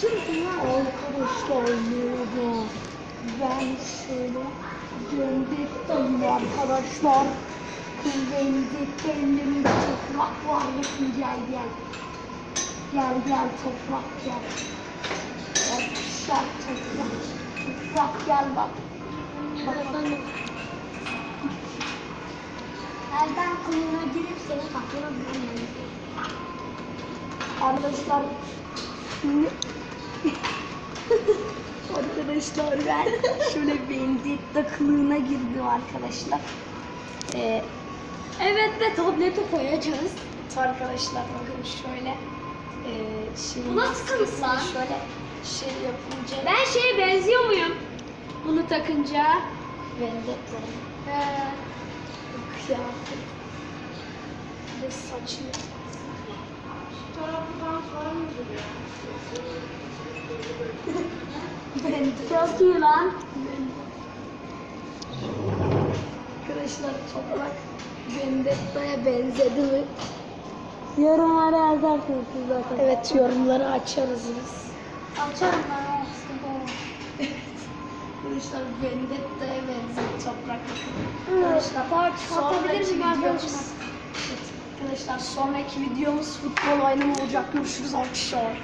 Lan? Arkadaşlar merhaba. Ben şöyle Vendetta'yım arkadaşlar. Vendetta ellerinde toprak var. Bakın gel gel. Gel gel toprak gel. Arkadaşlar toprak. Toprak gel bak. Bak. Elden kılığına girip senin kafana vurmayayım. Arkadaşlar Arkadaşlar ben şöyle Vendetta kılığına girdim arkadaşlar. Ee, Evet ve tableti koyacağız. arkadaşlar bakın şöyle ee, şimdi Bu nasıl kılık lan? Şöyle şey yapınca Ben şeye benziyor muyum? Bunu takınca. Vendetta Ee, kıyafet ve saçı çok iyi lan. Arkadaşlar toprak Vendetta'ya benzedi mi? Yorumlara yazarsınız siz zaten. Evet yorumları açarız biz. Açarım ben. Arkadaşlar Vendetta'ya benzedi toprak. Evet. Arkadaşlar Atabilir sonraki videomuz Evet, Arkadaşlar sonraki videomuz futbol oynama olacak. Görüşürüz arkadaşlar.